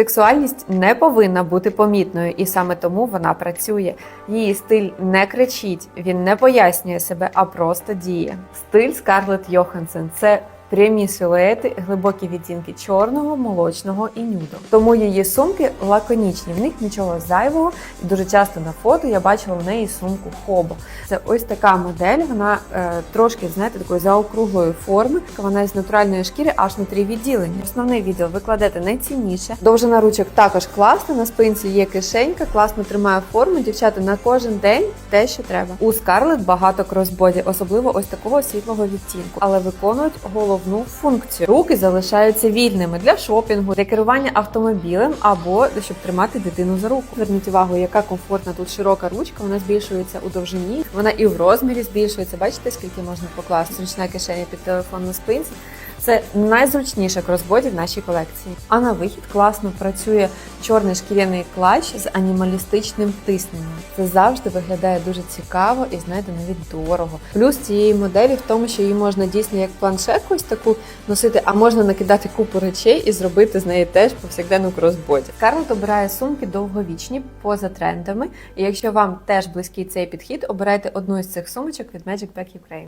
Сексуальність не повинна бути помітною, і саме тому вона працює. Її стиль не кричить, він не пояснює себе, а просто діє. Стиль Скарлетт Йохансен це прямі силуети, глибокі відтінки чорного, молочного і нюду. Тому її сумки лаконічні, в них нічого зайвого. І дуже часто на фото я бачила в неї сумку хобо. Це ось така модель. Вона е, трошки знаєте такої заокруглої форми. Вона з натуральної шкіри аж на три відділення. Основний відділ ви кладете найцінніше. Довжина ручок також класна. На спинці є кишенька, класно тримає форму. Дівчата на кожен день те, що треба. У Scarlett багато кросбоді, особливо ось такого світлого відтінку, але виконують головну функцію. Руки залишаються вільними для шопінгу, для керування автомобілем або щоб тримати дитину за руку. Зверніть увагу, яка комфортна тут широка ручка. Вона збільшується у довжині. Вона і в розмірі збільшується. Бачите, скільки можна покласти? Ручна кишеня під телефон на спинці. Це найзручніша кросбоді в нашій колекції. А на вихід класно працює чорний шкіряний клач з анімалістичним тисненням. Це завжди виглядає дуже цікаво і знаєте, навіть дорого. Плюс цієї моделі в тому, що її можна дійсно як планшетку ось таку носити, а можна накидати купу речей і зробити з неї теж повсякденну кросбоді. Скарлет обирає сумки довговічні поза трендами. І якщо вам теж близький цей підхід, обирайте одну із цих сумочок від Magic Pack Ukraine.